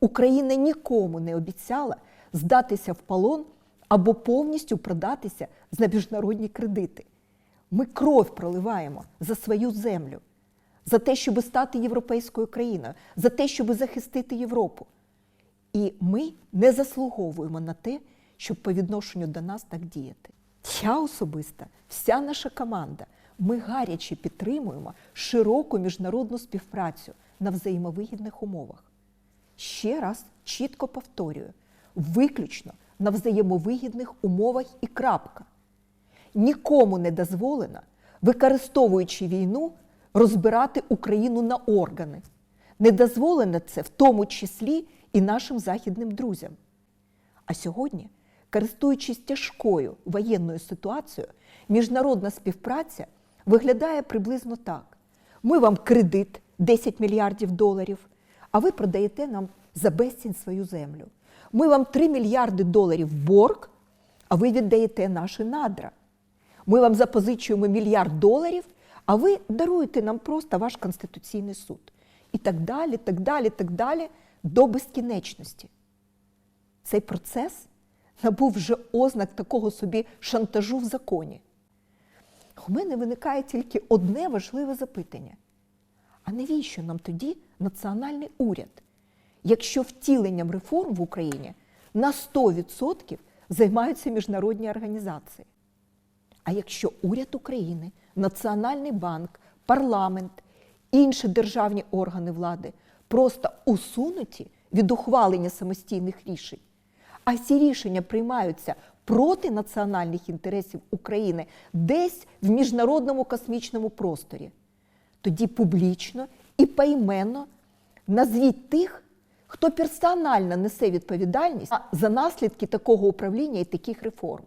Україна нікому не обіцяла здатися в полон або повністю продатися за міжнародні кредити. Ми кров проливаємо за свою землю, за те, щоб стати європейською країною, за те, щоб захистити Європу. І ми не заслуговуємо на те, щоб по відношенню до нас так діяти. Я особисто, вся наша команда, ми гаряче підтримуємо широку міжнародну співпрацю на взаємовигідних умовах. Ще раз чітко повторюю: виключно на взаємовигідних умовах і крапка. Нікому не дозволено, використовуючи війну, розбирати Україну на органи. Не дозволено це в тому числі і нашим західним друзям. А сьогодні, користуючись тяжкою воєнною ситуацією, міжнародна співпраця виглядає приблизно так: ми вам кредит 10 мільярдів доларів, а ви продаєте нам за безцінь свою землю. Ми вам 3 мільярди доларів борг, а ви віддаєте наші надра. Ми вам запозичуємо мільярд доларів, а ви даруєте нам просто ваш Конституційний суд. І так далі, так далі, так далі, до безкінечності. Цей процес набув вже ознак такого собі шантажу в законі. У мене виникає тільки одне важливе запитання: а навіщо нам тоді національний уряд, якщо втіленням реформ в Україні на 100% займаються міжнародні організації? А якщо уряд України, Національний банк, парламент, інші державні органи влади просто усунуті від ухвалення самостійних рішень, а ці рішення приймаються проти національних інтересів України десь в міжнародному космічному просторі, тоді публічно і пайменно назвіть тих, хто персонально несе відповідальність за наслідки такого управління і таких реформ.